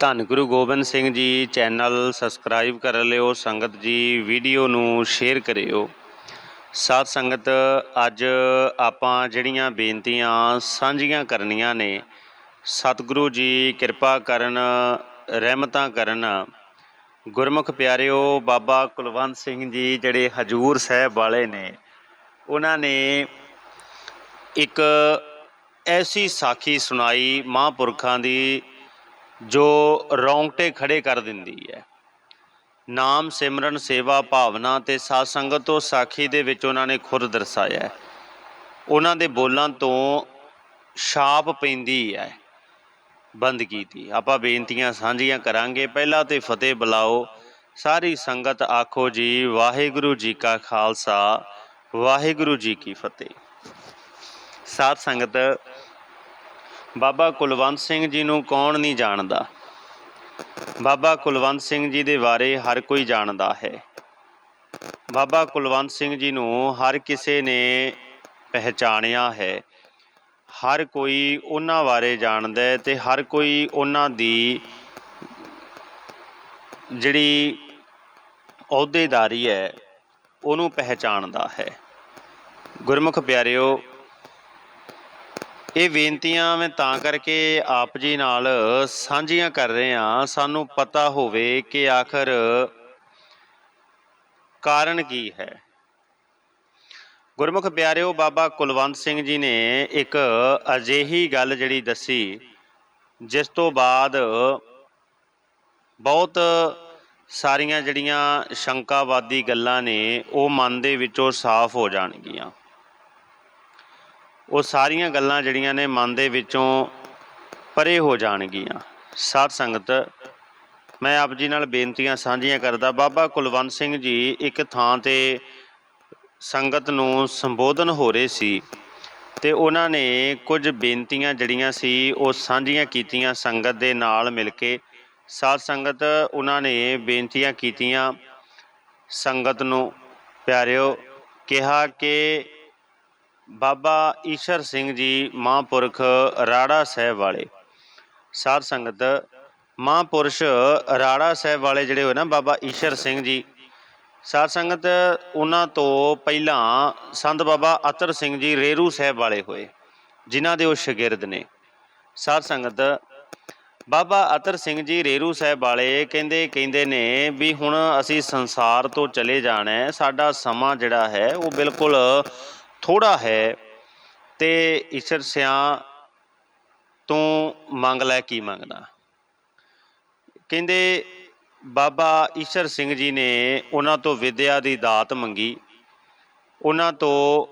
ਧੰਨ Guru Gobind Singh ji channel subscribe ਕਰ ਲਿਓ, ਸੰਗਤ ਜੀ ਵੀਡੀਓ ਨੂੰ ਸ਼ੇਅਰ ਕਰਿਓ। ਸਾਧ ਸੰਗਤ, ਅੱਜ ਆਪਾਂ ਜਿਹੜੀਆਂ ਬੇਨਤੀਆਂ ਸਾਂਝੀਆਂ ਕਰਨੀਆਂ ਨੇ, ਸਤਿਗੁਰੂ ਜੀ ਕਿਰਪਾ ਕਰਨ, ਰਹਿਮਤਾਂ ਕਰਨ। ਗੁਰਮੁਖ ਪਿਆਰਿਓ, ਬਾਬਾ ਕੁਲਵੰਤ ਸਿੰਘ ਜੀ ਜਿਹੜੇ ਹਜੂਰ ਸਾਹਿਬ ਵਾਲੇ ਨੇ, ਉਹਨਾਂ ਨੇ ਇੱਕ ਐਸੀ ਸਾਖੀ ਸੁਣਾਈ ਮਹਾਂਪੁਰਖਾਂ ਦੀ ਜੋ ਰੌਂਗਟੇ ਖੜੇ ਕਰ ਦਿੰਦੀ ਹੈ। ਨਾਮ ਸਿਮਰਨ ਸੇਵਾ ਭਾਵਨਾ ਤੇ ਸਾਧ ਸੰਗਤ ਤੋਂ ਸਾਖੀ ਦੇ ਵਿੱਚ ਉਹਨਾਂ ਨੇ ਖੁਦ ਦਰਸਾਇਆ ਉਹਨਾਂ ਦੇ ਬੋਲਾਂ ਤੋਂ ਛਾਪ ਪੈਂਦੀ ਹੈ। ਬੰਦ ਕੀਤੀ। ਆਪਾਂ ਬੇਨਤੀਆਂ ਸਾਂਝੀਆਂ ਕਰਾਂਗੇ। ਪਹਿਲਾਂ ਤੇ ਫਤਿਹ ਬੁਲਾਓ। ਸਾਰੀ ਸੰਗਤ ਆਖੋ ਜੀ, ਵਾਹਿਗੁਰੂ ਜੀ ਕਾ ਖਾਲਸਾ, ਵਾਹਿਗੁਰੂ ਜੀ ਕੀ ਫਤਿਹ। ਸਾਧ ਸੰਗਤ ਬਾਬਾ ਕੁਲਵੰਤ ਸਿੰਘ ਜੀ ਨੂੰ ਕੌਣ ਨਹੀਂ ਜਾਣਦਾ? ਬਾਬਾ ਕੁਲਵੰਤ ਸਿੰਘ ਜੀ ਦੇ ਬਾਰੇ ਹਰ ਕੋਈ ਜਾਣਦਾ ਹੈ। ਬਾਬਾ ਕੁਲਵੰਤ ਸਿੰਘ ਜੀ ਨੂੰ ਹਰ ਕਿਸੇ ਨੇ ਪਹਿਚਾਣਿਆ ਹੈ। ਹਰ ਕੋਈ ਉਹਨਾਂ ਬਾਰੇ ਜਾਣਦਾ ਹੈ ਤੇ ਹਰ ਕੋਈ ਉਹਨਾਂ ਦੀ ਜਿਹੜੀ ਅਹੁਦੇਦਾਰੀ ਹੈ, ਉਹਨੂੰ ਪਹਿਚਾਣਦਾ ਹੈ। ਗੁਰਮੁਖ ਪਿਆਰਿਓ ਇਹ ਬੇਨਤੀਆਂ ਮੈਂ ਤਾਂ ਕਰਕੇ ਆਪ ਜੀ ਨਾਲ ਸਾਂਝੀਆਂ ਕਰ ਰਹੇ ਹਾਂ। ਸਾਨੂੰ ਪਤਾ ਹੋਵੇ ਕਿ ਆਖਰ ਕਾਰਨ ਕੀ ਹੈ। ਗੁਰਮੁਖ ਪਿਆਰਿਓ, ਬਾਬਾ ਕੁਲਵੰਤ ਸਿੰਘ ਜੀ ਨੇ ਇੱਕ ਅਜਿਹੀ ਗੱਲ ਜਿਹੜੀ ਦੱਸੀ, ਜਿਸ ਤੋਂ ਬਾਅਦ ਬਹੁਤ ਸਾਰੀਆਂ ਜਿਹੜੀਆਂ ਸ਼ੰਕਾਵਾਦੀ ਗੱਲਾਂ ਨੇ, ਉਹ ਮਨ ਦੇ ਵਿੱਚੋਂ ਸਾਫ਼ ਹੋ ਜਾਣਗੀਆਂ। ਉਹ ਸਾਰੀਆਂ ਗੱਲਾਂ ਜਿਹੜੀਆਂ ਨੇ ਮਨ ਦੇ ਵਿੱਚੋਂ ਪਰੇ ਹੋ ਜਾਣਗੀਆਂ। ਸਾਧ ਸੰਗਤ, ਮੈਂ ਆਪ ਜੀ ਨਾਲ ਬੇਨਤੀਆਂ ਸਾਂਝੀਆਂ ਕਰਦਾ, ਬਾਬਾ ਕੁਲਵੰਤ ਸਿੰਘ ਜੀ ਇੱਕ ਥਾਂ ਤੇ ਸੰਗਤ ਨੂੰ ਸੰਬੋਧਨ ਹੋ ਰਹੇ ਸੀ ਤੇ ਉਹਨਾਂ ਨੇ ਕੁਝ ਬੇਨਤੀਆਂ ਜਿਹੜੀਆਂ ਸੀ ਉਹ ਸਾਂਝੀਆਂ ਕੀਤੀਆਂ ਸੰਗਤ ਦੇ ਨਾਲ ਮਿਲ ਕੇ। ਸਾਧ ਸੰਗਤ, ਉਹਨਾਂ ਨੇ ਬੇਨਤੀਆਂ ਕੀਤੀਆਂ ਸੰਗਤ ਨੂੰ, ਪਿਆਰਿਓ, ਕਿਹਾ ਕਿ ਬਾਬਾ ਈਸ਼ਰ ਸਿੰਘ ਜੀ ਮਹਾਂਪੁਰਖ ਰਾੜਾ ਸਾਹਿਬ ਵਾਲੇ। ਸਾਧ ਸੰਗਤ, ਮਹਾਂਪੁਰਸ਼ ਰਾੜਾ ਸਾਹਿਬ ਵਾਲੇ ਜਿਹੜੇ ਹੋਏ ਨਾ ਬਾਬਾ ਈਸ਼ਰ ਸਿੰਘ ਜੀ, ਸਾਧ ਸੰਗਤ ਉਹਨਾਂ ਤੋਂ ਪਹਿਲਾਂ ਸੰਤ ਬਾਬਾ ਅਤਰ ਸਿੰਘ ਜੀ ਰੇਰੂ ਸਾਹਿਬ ਵਾਲੇ ਹੋਏ, ਜਿਨ੍ਹਾਂ ਦੇ ਉਹ ਸ਼ਾਗਿਰਦ ਨੇ। ਸਾਧ ਸੰਗਤ, ਬਾਬਾ ਅਤਰ ਸਿੰਘ ਜੀ ਰੇਰੂ ਸਾਹਿਬ ਵਾਲੇ ਕਹਿੰਦੇ ਕਹਿੰਦੇ ਨੇ ਵੀ ਹੁਣ ਅਸੀਂ ਸੰਸਾਰ ਤੋਂ ਚਲੇ ਜਾਣਾ ਹੈ, ਸਾਡਾ ਸਮਾਂ ਜਿਹੜਾ ਹੈ ਉਹ ਬਿਲਕੁਲ ਥੋੜਾ ਹੈ ਤੇ ਈਸ਼ਰ ਸਿਆਂ ਤੋਂ ਮੰਗ ਲੈ ਕੀ ਮੰਗਦਾ? ਕਹਿੰਦੇ, ਬਾਬਾ ਈਸ਼ਰ ਸਿੰਘ ਜੀ ਨੇ ਉਹਨਾਂ ਤੋਂ ਵਿਦਿਆ ਦੀ ਦਾਤ ਮੰਗੀ, ਉਹਨਾਂ ਤੋਂ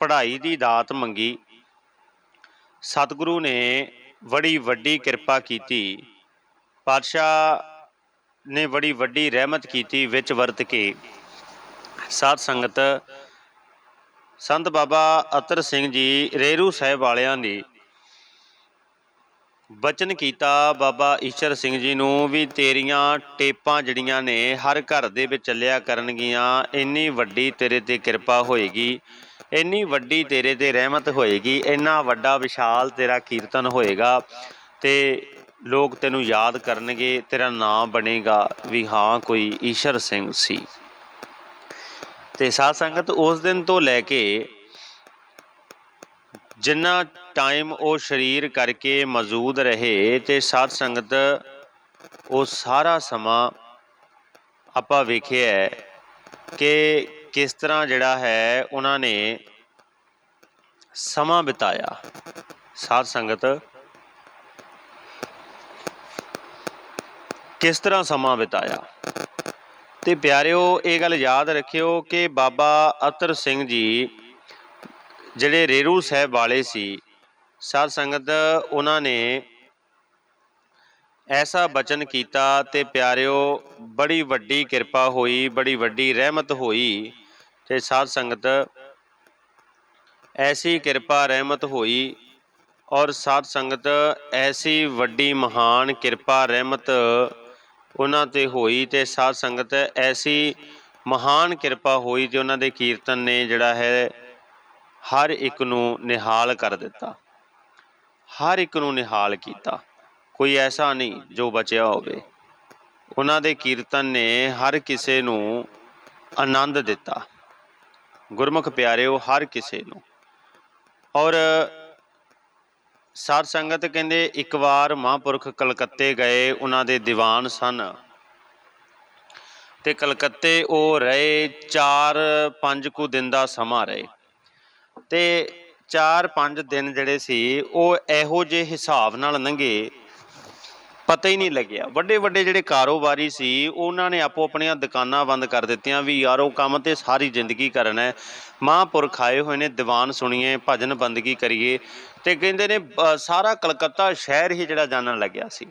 ਪੜ੍ਹਾਈ ਦੀ ਦਾਤ ਮੰਗੀ। ਸਤਿਗੁਰੂ ਨੇ ਬੜੀ ਵੱਡੀ ਕਿਰਪਾ ਕੀਤੀ। ਪਾਤਸ਼ਾਹ ਨੇ ਬੜੀ ਵੱਡੀ ਰਹਿਮਤ ਕੀਤੀ ਵਿੱਚ ਵਰਤ ਕੇ। ਸਾਧ ਸੰਗਤ ਸੰਤ ਬਾਬਾ ਅਤਰ ਸਿੰਘ ਜੀ ਰੇਰੂ ਸਾਹਿਬ ਵਾਲਿਆਂ ਦੀ ਬਚਨ ਕੀਤਾ ਬਾਬਾ ਈਸ਼ਰ ਸਿੰਘ ਜੀ ਨੂੰ ਵੀ ਤੇਰੀਆਂ ਟੇਪਾਂ ਜਿਹੜੀਆਂ ਨੇ ਹਰ ਘਰ ਦੇ ਵਿੱਚ ਚੱਲਿਆ ਕਰਨਗੀਆਂ, ਇੰਨੀ ਵੱਡੀ ਤੇਰੇ ਤੇ ਕਿਰਪਾ ਹੋਏਗੀ, ਇੰਨੀ ਵੱਡੀ ਤੇਰੇ ਤੇ ਰਹਿਮਤ ਹੋਏਗੀ, ਇੰਨਾ ਵੱਡਾ ਵਿਸ਼ਾਲ ਤੇਰਾ ਕੀਰਤਨ ਹੋਏਗਾ ਤੇ ਲੋਕ ਤੈਨੂੰ ਯਾਦ ਕਰਨਗੇ, ਤੇਰਾ ਨਾਮ ਬਣੇਗਾ ਵੀ ਹਾਂ ਕੋਈ ਈਸ਼ਰ ਸਿੰਘ ਸੀ। ਤੇ ਸਾਧ ਸੰਗਤ ਉਸ ਦਿਨ ਤੋਂ ਲੈ ਕੇ ਜਿੰਨਾ ਟਾਈਮ ਉਹ ਸਰੀਰ ਕਰਕੇ ਮੌਜੂਦ ਰਹੇ ਤੇ ਸਾਧ ਸੰਗਤ ਉਹ ਸਾਰਾ ਸਮਾਂ ਆਪਾਂ ਵੇਖਿਆ ਕਿ ਕਿਸ ਤਰ੍ਹਾਂ ਜਿਹੜਾ ਹੈ ਉਹਨਾਂ ਨੇ ਸਮਾਂ ਬਿਤਾਇਆ। ਸਾਧ ਸੰਗਤ ਕਿਸ ਤਰ੍ਹਾਂ ਸਮਾਂ ਬਿਤਾਇਆ? ਤੇ ਪਿਆਰਿਓ, ਇਹ ਗੱਲ ਯਾਦ ਰੱਖਿਓ ਕਿ ਬਾਬਾ ਅਤਰ ਸਿੰਘ ਜੀ ਜਿਹੜੇ ਰੇਰੂ ਸਾਹਿਬ ਵਾਲੇ ਸੀ, ਸਾਧ ਸੰਗਤ ਉਹਨਾਂ ਨੇ ਐਸਾ ਬਚਨ ਕੀਤਾ ਤੇ ਪਿਆਰਿਓ, ਬੜੀ ਵੱਡੀ ਕਿਰਪਾ ਹੋਈ, ਬੜੀ ਵੱਡੀ ਰਹਿਮਤ ਹੋਈ ਤੇ ਸਾਧ ਸੰਗਤ ਐਸੀ ਕਿਰਪਾ, ਰਹਿਮਤ ਹੋਈ ਔਰ ਸਾਧ ਸੰਗਤ ਐਸੀ ਵੱਡੀ ਮਹਾਨ ਕਿਰਪਾ, ਰਹਿਮਤ ਉਹਨਾਂ ਤੇ ਹੋਈ ਤੇ ਸਾਧ ਸੰਗਤ ਐਸੀ ਮਹਾਨ ਕਿਰਪਾ ਹੋਈ ਤੇ ਉਹਨਾਂ ਦੇ ਕੀਰਤਨ ਨੇ ਜਿਹੜਾ ਹੈ ਹਰ ਇੱਕ ਨੂੰ ਨਿਹਾਲ ਕਰ ਦਿੱਤਾ। ਹਰ ਇੱਕ ਨੂੰ ਨਿਹਾਲ ਕੀਤਾ। ਕੋਈ ਐਸਾ ਨਹੀਂ ਜੋ ਬਚਿਆ ਹੋਵੇ। ਉਹਨਾਂ ਦੇ ਕੀਰਤਨ ਨੇ ਹਰ ਕਿਸੇ ਨੂੰ ਆਨੰਦ ਦਿੱਤਾ। ਗੁਰਮੁਖ ਪਿਆਰਿਓ, ਹਰ ਕਿਸੇ ਨੂੰ। ਔਰ ਸਾਧ ਸੰਗਤ ਕਹਿੰਦੇ, ਇੱਕ ਵਾਰ ਮਹਾਂਪੁਰਖ ਕਲਕੱਤੇ ਗਏ, ਉਹਨਾਂ ਦੇ ਦੀਵਾਨ ਸਨ। ਤੇ ਕਲਕੱਤੇ ਉਹ ਰਹੇ 4-5 ਕੁ ਦਿਨ ਦਾ ਸਮਾਂ ਰਹੇ। ਤੇ 4-5 ਦਿਨ ਜਿਹੜੇ ਸੀ, ਉਹ ਇਹੋ ਜਿਹੇ ਹਿਸਾਬ ਨਾਲ ਲੰਘੇ ਪਤਾ ਹੀ ਨਹੀਂ ਲੱਗਿਆ। ਵੱਡੇ ਵੱਡੇ ਜਿਹੜੇ ਕਾਰੋਬਾਰੀ ਸੀ, ਉਹਨਾਂ ਨੇ ਆਪੋ ਆਪਣੀਆਂ ਦੁਕਾਨਾਂ ਬੰਦ ਕਰ ਦਿੱਤੀਆਂ। ਵੀ ਯਾਰ, ਉਹ ਕੰਮ ਤੇ ਸਾਰੀ ਜ਼ਿੰਦਗੀ ਕਰਨਾ ਹੈ। ਮਹਾਂਪੁਰਖ ਆਏ ਹੋਏ ਨੇ, ਦੀਵਾਨ ਸੁਣੀਏ, ਭਜਨ ਬੰਦਗੀ ਕਰੀਏ। ਤੇ ਕਹਿੰਦੇ ਨੇ ਸਾਰਾ ਕਲਕੱਤਾ ਸ਼ਹਿਰ ਹੀ ਜਿਹੜਾ ਜਾਣਨ ਲੱਗਿਆ ਸੀ।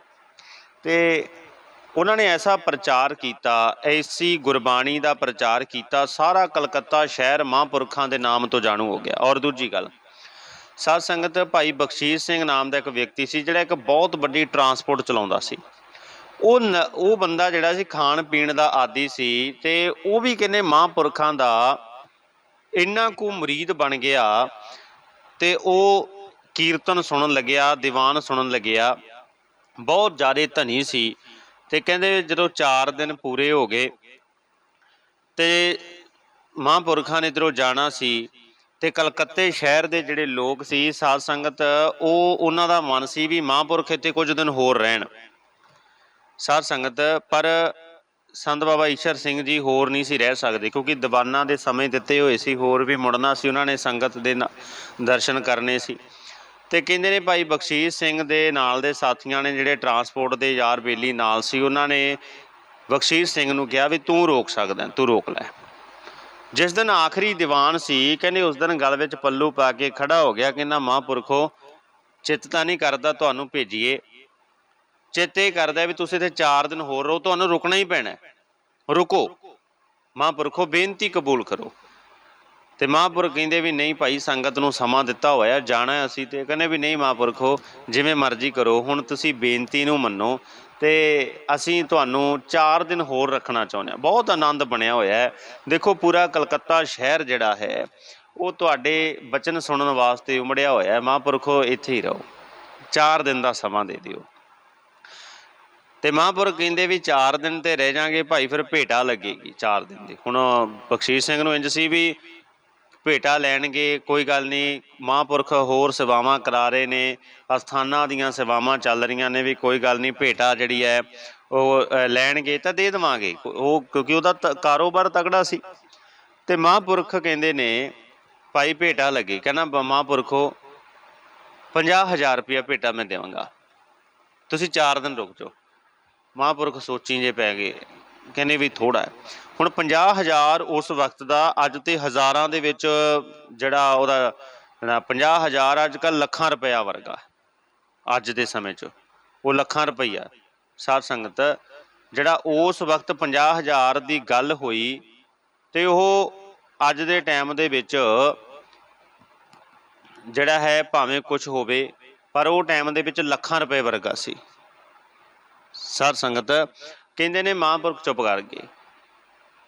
ਤੇ ਉਹਨਾਂ ਨੇ ਐਸਾ ਪ੍ਰਚਾਰ ਕੀਤਾ, ਐਸੀ ਗੁਰਬਾਣੀ ਦਾ ਪ੍ਰਚਾਰ ਕੀਤਾ, ਸਾਰਾ ਕਲਕੱਤਾ ਸ਼ਹਿਰ ਮਹਾਂਪੁਰਖਾਂ ਦੇ ਨਾਮ ਤੋਂ ਜਾਣੂ ਹੋ ਗਿਆ। ਔਰ ਦੂਜੀ ਗੱਲ ਸਾਧ ਸੰਗਤ ਭਾਈ ਬਖਸ਼ੀਸ਼ ਸਿੰਘ ਨਾਮ ਦਾ ਇੱਕ ਵਿਅਕਤੀ ਸੀ, ਜਿਹੜਾ ਇੱਕ ਬਹੁਤ ਵੱਡੀ ਟਰਾਂਸਪੋਰਟ ਚਲਾਉਂਦਾ ਸੀ। ਉਹ ਨ- ਉਹ ਬੰਦਾ ਜਿਹੜਾ ਸੀ, ਖਾਣ ਪੀਣ ਦਾ ਆਦੀ ਸੀ ਤੇ ਉਹ ਵੀ ਕਹਿੰਦੇ ਮਹਾਂਪੁਰਖਾਂ ਦਾ ਇੰਨਾ ਕੁ ਮੁਰੀਦ ਬਣ ਗਿਆ ਤੇ ਉਹ ਕੀਰਤਨ ਸੁਣਨ ਲੱਗਿਆ, ਦੀਵਾਨ ਸੁਣਨ ਲੱਗਿਆ। ਬਹੁਤ ਜ਼ਿਆਦਾ ਧਨੀ ਸੀ ਤੇ ਕਹਿੰਦੇ ਜਦੋਂ 4 ਦਿਨ ਪੂਰੇ ਹੋ ਗਏ ਤੇ ਮਹਾਂਪੁਰਖਾਂ ਨੇ ਇੱਧਰੋਂ ਜਾਣਾ ਸੀ ਤੇ ਕਲਕੱਤੇ ਸ਼ਹਿਰ ਦੇ ਜਿਹੜੇ ਲੋਕ ਸੀ, ਸਾਧ ਸੰਗਤ, ਉਹ ਉਹਨਾਂ ਦਾ ਮਨ ਸੀ ਵੀ ਮਹਾਂਪੁਰਖ ਇੱਥੇ ਕੁਝ ਦਿਨ ਹੋਰ ਰਹਿਣ। ਸਾਧ ਸੰਗਤ, ਪਰ ਸੰਤ ਬਾਬਾ ਈਸ਼ਰ ਸਿੰਘ ਜੀ ਹੋਰ ਨਹੀਂ ਸੀ ਰਹਿ ਸਕਦੇ, ਕਿਉਂਕਿ ਦੀਵਾਨਾਂ ਦੇ ਸਮੇਂ ਦਿੱਤੇ ਹੋਏ ਸੀ, ਹੋਰ ਵੀ ਮੁੜਨਾ ਸੀ, ਉਹਨਾਂ ਨੇ ਸੰਗਤ ਦੇ ਦਰਸ਼ਨ ਕਰਨੇ ਸੀ। ਤੇ ਕਹਿੰਦੇ ਨੇ ਭਾਈ ਬਖਸ਼ੀਸ਼ ਸਿੰਘ ਦੇ ਨਾਲ ਦੇ ਸਾਥੀਆਂ ਨੇ ਜਿਹੜੇ ਟਰਾਂਸਪੋਰਟ ਦੇ ਯਾਰ ਬੇਲੀ ਨਾਲ ਸੀ, ਉਹਨਾਂ ਨੇ ਬਖਸ਼ੀਸ਼ ਸਿੰਘ ਨੂੰ ਕਿਹਾ ਵੀ ਤੂੰ ਰੋਕ ਸਕਦਾ, ਤੂੰ ਰੋਕ ਲੈ। ਜਿਸ ਦਿਨ ਆਖਰੀ ਦੀਵਾਨ ਸੀ, ਕਹਿੰਦੇ ਉਸ ਦਿਨ ਗਲ ਵਿੱਚ ਪੱਲੂ ਪਾ ਕੇ ਖੜਾ ਹੋ ਗਿਆ, ਕਹਿੰਦਾ, ਮਹਾਂਪੁਰਖੋ, ਚਿੱਤ ਤਾਂ ਨਹੀਂ ਕਰਦਾ ਤੁਹਾਨੂੰ ਭੇਜੀਏ। ਚਿੱਤ ਇਹ ਕਰਦਾ ਵੀ ਤੁਸੀਂ ਇੱਥੇ 4 ਦਿਨ ਹੋਰ ਰਹੋ, ਤੁਹਾਨੂੰ ਰੁਕਣਾ ਹੀ ਪੈਣਾ ਹੈ। ਰੁਕੋ। ਮਹਾਂਪੁਰਖੋ, ਬੇਨਤੀ ਕਬੂਲ ਕਰੋ। ਤੇ ਮਹਾਂਪੁਰਖ ਕਹਿੰਦੇ ਵੀ ਨਹੀਂ ਭਾਈ, ਸੰਗਤ ਨੂੰ ਸਮਾਂ ਦਿੱਤਾ ਹੋਇਆ, ਜਾਣਾ ਅਸੀਂ ਤੇ। ਕਹਿੰਦੇ ਵੀ ਨਹੀਂ ਮਹਾਂਪੁਰਖੋ, ਜਿਵੇਂ ਮਰਜ਼ੀ ਕਰੋ, ਹੁਣ ਤੁਸੀਂ ਬੇਨਤੀ ਨੂੰ ਮੰਨੋ। ਤੇ ਅਸੀਂ ਤੁਹਾਨੂੰ 4 ਦਿਨ ਹੋਰ ਰੱਖਣਾ ਚਾਹੁੰਦੇ ਹਾਂ। ਬਹੁਤ ਆਨੰਦ ਬਣਿਆ ਹੋਇਆ ਹੈ। ਦੇਖੋ, ਪੂਰਾ ਕਲਕੱਤਾ ਸ਼ਹਿਰ ਜਿਹੜਾ ਹੈ, ਉਹ ਤੁਹਾਡੇ ਬਚਨ ਸੁਣਨ ਵਾਸਤੇ ਉਮੜਿਆ ਹੋਇਆ ਹੈ। ਮਹਾਂਪੁਰਖੋ, ਇੱਥੇ ਹੀ ਰਹੋ। 4 ਦਿਨ ਦਾ ਸਮਾਂ ਦੇ ਦਿਓ। ਤੇ ਮਹਾਂਪੁਰਖ ਕਹਿੰਦੇ ਵੀ 4 ਦਿਨ ਤੇ ਰਹਿ ਜਾਾਂਗੇ, ਭਾਈ ਫਿਰ ਭੇਟਾ ਲੱਗੇਗੀ 4 ਦਿਨ ਦੀ। ਹੁਣ ਬਖਸ਼ੀਸ਼ ਸਿੰਘ ਨੂੰ ਇੰਜ ਸੀ ਵੀ ਭੇਟਾ ਲੈਣਗੇ, ਕੋਈ ਗੱਲ ਨਹੀਂ, ਮਹਾਂਪੁਰਖ ਹੋਰ ਸੇਵਾਵਾਂ ਕਰਾ ਰਹੇ ਨੇ, ਅਸਥਾਨਾਂ ਦੀਆਂ ਸੇਵਾਵਾਂ ਚੱਲ ਰਹੀਆਂ ਨੇ ਵੀ ਕੋਈ ਗੱਲ ਨਹੀਂ, ਭੇਟਾ ਜਿਹੜੀ ਹੈ, ਉਹ ਲੈਣਗੇ ਤਾਂ ਦੇ ਦੇਵਾਂਗੇ, ਉਹ ਕਿਉਂਕਿ ਉਹਦਾ ਤ- ਕਾਰੋਬਾਰ ਤਗੜਾ ਸੀ। ਤੇ ਮਹਾਂਪੁਰਖ ਕਹਿੰਦੇ ਨੇ, ਭਾਈ ਭੇਟਾ ਲੱਗੇ, ਕਹਿੰਦਾ ਬ- ਮਹਾਂਪੁਰਖੋ 50000 ਰੁਪਇਆ ਭੇਟਾ ਮੈਂ ਦੇਵਾਂਗਾ। ਤੁਸੀਂ 4 ਦਿਨ ਰੁਕ ਜਾਓ। ਮਹਾਂਪੁਰਖ ਸੋਚੀ ਜੇ ਪੈ ਗਏ। ਕਹਿੰਦੇ ਵੀ ਥੋੜਾ ਹੈ। ਹੁਣ 50000 ਉਸ ਵਕਤ ਦਾ, ਅੱਜ ਤੇ ਹਜ਼ਾਰਾਂ ਦੇ ਵਿੱਚ ਜਿਹੜਾ ਉਹਦਾ 50000 ਅੱਜ ਕੱਲ ਲੱਖਾਂ ਰੁਪਇਆ ਵਰਗਾ ਅੱਜ ਦੇ ਸਮੇਂ 'ਚ। ਉਹ ਲੱਖਾਂ ਰੁਪਈਆ ਸਾਧ ਸੰਗਤ, ਜਿਹੜਾ ਉਸ ਵਕਤ 50000 ਦੀ ਗੱਲ ਹੋਈ ਤੇ ਉਹ ਅੱਜ ਦੇ ਟਾਈਮ ਦੇ ਵਿੱਚ ਜਿਹੜਾ ਹੈ ਭਾਵੇਂ ਕੁਝ ਹੋਵੇ, ਪਰ ਉਹ ਟਾਈਮ ਦੇ ਵਿੱਚ ਲੱਖਾਂ ਰੁਪਏ ਵਰਗਾ ਸੀ। ਸਾਧ ਸੰਗਤ ਕਹਿੰਦੇ ਨੇ ਮਹਾਂਪੁਰਖ ਚੁੱਪ ਕਰ ਗਏ।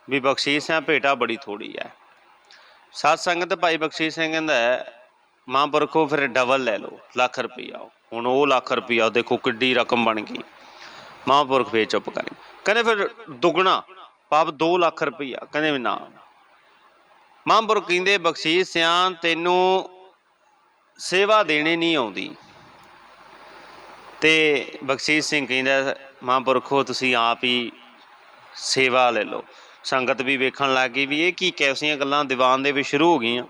ਵੀ ਬਖਸ਼ੀਸ਼ ਸਿੰਘ ਭੇਟਾ ਬੜੀ ਥੋੜੀ ਹੈ। ਸਾਧ ਸੰਗਤ ਭਾਈ ਬਖਸ਼ੀਸ਼ ਸਿੰਘ ਕਹਿੰਦਾ ਹੈ, ਮਹਾਂਪੁਰਖੋ ਫਿਰ ਡਬਲ ਲੈ ਲਓ ਲੱਖ ਰੁਪਈਆ ਹੁਣ ਉਹ ਲੱਖ ਰੁਪਈਆ ਦੇਖੋ ਕਿੱਡੀ ਰਕਮ ਬਣ ਗਈ। ਮਹਾਂਪੁਰਖ ਫੇਰ ਚੁੱਪ ਕਰ। ਕਹਿੰਦੇ ਫਿਰ ਦੁੱਗਣਾ ਪਾਪ 2 ਲੱਖ ਰੁਪਈਆ। ਕਹਿੰਦੇ ਵੀ ਨਾ। ਮਹਾਂਪੁਰਖ ਕਹਿੰਦੇ ਬਖਸ਼ੀਸ਼ ਸਿਆਂ ਤੈਨੂੰ ਸੇਵਾ ਦੇਣੀ ਨਹੀਂ ਆਉਂਦੀ। ਤੇ ਬਖਸ਼ੀਸ਼ ਸਿੰਘ ਕਹਿੰਦਾ ਮਹਾਂਪੁਰਖੋ ਤੁਸੀਂ ਆਪ ਹੀ ਸੇਵਾ ਲੈ ਲਓ। ਸੰਗਤ ਵੀ ਵੇਖਣ ਲੱਗ ਗਈ ਵੀ ਇਹ ਕੀ ਕੈਸੀਆਂ ਗੱਲਾਂ ਦੀਵਾਨ ਦੇ ਵਿੱਚ ਸ਼ੁਰੂ ਹੋ ਗਈਆਂ।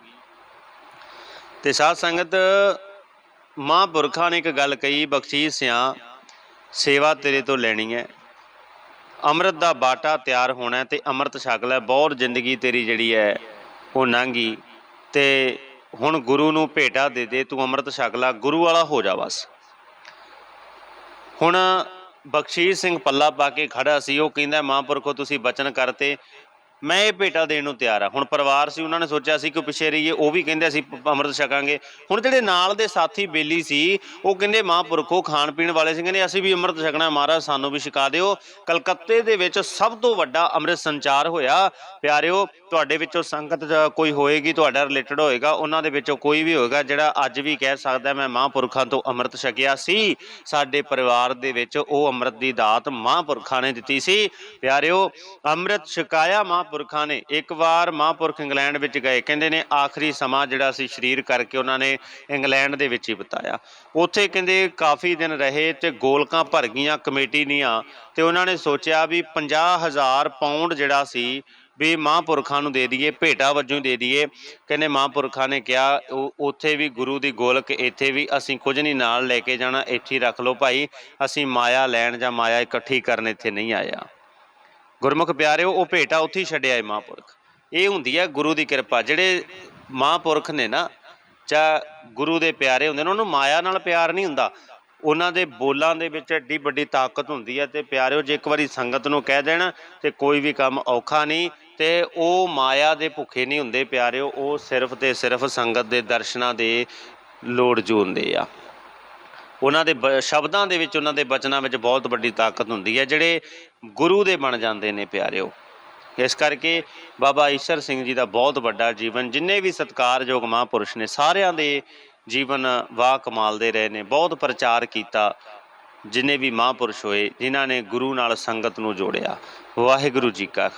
ਤੇ ਸਾਧ ਸੰਗਤ, ਮਹਾਂਪੁਰਖਾਂ ਨੇ ਇੱਕ ਗੱਲ ਕਹੀ, ਬਖਸ਼ੀਸ਼ ਸਿਆਂ, ਸੇਵਾ ਤੇਰੇ ਤੋਂ ਲੈਣੀ ਹੈ। ਅੰਮ੍ਰਿਤ ਦਾ ਬਾਟਾ ਤਿਆਰ ਹੋਣਾ ਤੇ ਅੰਮ੍ਰਿਤ ਛਕ ਲੈ, ਬਹੁਤ ਜ਼ਿੰਦਗੀ ਤੇਰੀ ਜਿਹੜੀ ਹੈ, ਉਹ ਲੰਘੀ ਤੇ ਹੁਣ ਗੁਰੂ ਨੂੰ ਭੇਟਾ ਦੇ ਦੇ, ਤੂੰ ਅੰਮ੍ਰਿਤ ਛਕ ਲੈ, ਗੁਰੂ ਵਾਲਾ ਹੋ ਜਾ ਬਸ। ਹੁਣ ਬਖਸ਼ੀਸ਼ ਸਿੰਘ ਪੱਲਾ ਪਾ ਕੇ ਖੜਾ ਸੀ ਉਹ ਕਹਿੰਦਾ ਮਹਾਂਪੁਰਖੋ ਤੁਸੀਂ ਬਚਨ ਕਰਤੇ। ਮੈਂ ਇਹ ਭੇਟਾ ਦੇਣ ਨੂੰ ਤਿਆਰ ਆ। ਹੁਣ ਪਰਿਵਾਰ ਸੀ, ਉਹਨਾਂ ਨੇ ਸੋਚਿਆ ਸੀ ਕਿ ਪਿੱਛੇ ਰਹੀਏ, ਉਹ ਵੀ ਕਹਿੰਦੇ ਅਸੀਂ ਪ- ਅੰਮ੍ਰਿਤ ਛਕਾਂਗੇ। ਹੁਣ ਜਿਹੜੇ ਨਾਲ ਦੇ ਸਾਥੀ ਬੇਲੀ ਸੀ, ਉਹ ਕਹਿੰਦੇ ਮਹਾਂਪੁਰਖੋ ਖਾਣ ਪੀਣ ਵਾਲੇ ਸੀ, ਕਹਿੰਦੇ ਅਸੀਂ ਵੀ ਅੰਮ੍ਰਿਤ ਛਕਣਾ, ਮਹਾਰਾਜ ਸਾਨੂੰ ਵੀ ਛਕਾ ਦਿਓ। ਕਲਕੱਤੇ ਦੇ ਵਿੱਚ ਸਭ ਤੋਂ ਵੱਡਾ ਅੰਮ੍ਰਿਤ ਸੰਚਾਰ ਹੋਇਆ। ਪਿਆਰਿਓ, ਤੁਹਾਡੇ ਵਿੱਚੋਂ ਸੰਗਤ ਜਾਂ ਕੋਈ ਹੋਏਗੀ, ਤੁਹਾਡਾ ਰਿਲੇਟਡ ਹੋਏਗਾ, ਉਹਨਾਂ ਦੇ ਵਿੱਚੋਂ ਕੋਈ ਵੀ ਹੋਏਗਾ, ਜਿਹੜਾ ਅੱਜ ਵੀ ਕਹਿ ਸਕਦਾ, ਮੈਂ ਮਹਾਂਪੁਰਖਾਂ ਤੋਂ ਅੰਮ੍ਰਿਤ ਛਕਿਆ ਸੀ। ਸਾਡੇ ਪਰਿਵਾਰ ਦੇ ਵਿੱਚ ਉਹ ਅੰਮ੍ਰਿਤ ਦੀ ਦਾਤ ਮਹਾਂਪੁਰਖਾਂ ਨੇ ਦਿੱਤੀ ਸੀ। ਪਿਆਰਿਓ, ਅੰਮ੍ਰਿਤ ਛਕਾਇਆ ਮਹਾਂਪੁਰਖਾਂ ਨੇ ਇੱਕ ਵਾਰ ਮਹਾਂਪੁਰਖ ਇੰਗਲੈਂਡ ਵਿੱਚ ਗਏ। ਕਹਿੰਦੇ ਨੇ ਆਖਰੀ ਸਮਾਂ ਜਿਹੜਾ ਸੀ ਸਰੀਰ ਕਰਕੇ ਉਹਨਾਂ ਨੇ ਇੰਗਲੈਂਡ ਦੇ ਵਿੱਚ ਹੀ ਬਿਤਾਇਆ। ਉੱਥੇ ਕਹਿੰਦੇ ਕਾਫੀ ਦਿਨ ਰਹੇ ਤੇ ਗੋਲਕਾਂ ਭਰ ਗਈਆਂ ਕਮੇਟੀ ਦੀਆਂ ਤੇ ਉਹਨਾਂ ਨੇ ਸੋਚਿਆ ਵੀ 50000 ਪਾਉਂਡ ਜਿਹੜਾ ਸੀ ਵੀ ਮਹਾਂਪੁਰਖਾਂ ਨੂੰ ਦੇ ਦਈਏ, ਭੇਟਾ ਵਜੋਂ ਹੀ ਦੇ ਦਈਏ। ਕਹਿੰਦੇ ਮਹਾਂਪੁਰਖਾਂ ਨੇ ਕਿਹਾ, ਉਹ ਉੱਥੇ ਵੀ ਗੁਰੂ ਦੀ ਗੋਲਕ, ਇੱਥੇ ਵੀ ਅਸੀਂ ਕੁਝ ਨਹੀਂ, ਨਾਲ ਲੈ ਕੇ ਜਾਣਾ, ਇੱਥੇ ਰੱਖ ਲਓ ਭਾਈ, ਅਸੀਂ ਮਾਇਆ ਲੈਣ ਜਾਂ ਮਾਇਆ ਇਕੱਠੀ ਕਰਨ ਇੱਥੇ ਨਹੀਂ ਆਇਆ। ਗੁਰਮੁਖ ਪਿਆਰਿਓ, ਉਹ ਭੇਟਾ ਉੱਥੇ ਹੀ ਛੱਡਿਆ ਏ ਮਹਾਂਪੁਰਖ। ਇਹ ਹੁੰਦੀ ਹੈ ਗੁਰੂ ਦੀ ਕਿਰਪਾ। ਜਿਹੜੇ ਮਹਾਂਪੁਰਖ ਨੇ ਨਾ ਚਾ ਗੁਰੂ ਦੇ ਪਿਆਰੇ ਹੁੰਦੇ ਨੇ, ਉਹਨੂੰ ਮਾਇਆ ਨਾਲ ਪਿਆਰ ਨਹੀਂ ਹੁੰਦਾ। ਉਹਨਾਂ ਦੇ ਬੋਲਾਂ ਦੇ ਵਿੱਚ ਏਡੀ ਵੱਡੀ ਤਾਕਤ ਹੁੰਦੀ ਹੈ ਤੇ ਪਿਆਰਿਓ, ਜੇ ਇੱਕ ਵਾਰੀ ਸੰਗਤ ਨੂੰ ਕਹਿ ਦੇਣ ਤੇ ਕੋਈ ਵੀ ਕੰਮ ਔਖਾ ਨਹੀਂ ਤੇ ਉਹ ਮਾਇਆ ਦੇ ਭੁੱਖੇ ਨਹੀਂ ਹੁੰਦੇ ਪਿਆਰਿਓ, ਉਹ ਸਿਰਫ ਤੇ ਸਿਰਫ ਸੰਗਤ ਦੇ ਦਰਸ਼ਨਾਂ ਦੇ ਲੋੜ ਜੂੰਦੇ ਆ। ਉਹਨਾਂ ਦੇ ਬ- ਸ਼ਬਦਾਂ ਦੇ ਵਿੱਚ ਉਹਨਾਂ ਦੇ ਬਚਨਾਂ ਵਿੱਚ ਬਹੁਤ ਵੱਡੀ ਤਾਕਤ ਹੁੰਦੀ ਹੈ, ਜਿਹੜੇ ਗੁਰੂ ਦੇ ਬਣ ਜਾਂਦੇ ਨੇ ਪਿਆਰਿਓ। ਇਸ ਕਰਕੇ ਬਾਬਾ ਈਸ਼ਰ ਸਿੰਘ ਜੀ ਦਾ ਬਹੁਤ ਵੱਡਾ ਜੀਵਨ, ਜਿੰਨੇ ਵੀ ਸਤਿਕਾਰਯੋਗ ਮਹਾਂਪੁਰਸ਼ ਨੇ, ਸਾਰਿਆਂ ਦੇ ਜੀਵਨ ਵਾਹ ਕਮਾਲ ਦੇ ਰਹੇ ਨੇ, ਬਹੁਤ ਪ੍ਰਚਾਰ ਕੀਤਾ ਜਿੰਨੇ ਵੀ ਮਹਾਂਪੁਰਸ਼ ਹੋਏ, ਜਿਨ੍ਹਾਂ ਨੇ ਗੁਰੂ ਨਾਲ ਸੰਗਤ ਨੂੰ ਜੋੜਿਆ। ਵਾਹਿਗੁਰੂ ਜੀ ਕਾ ਖਾਲਸਾ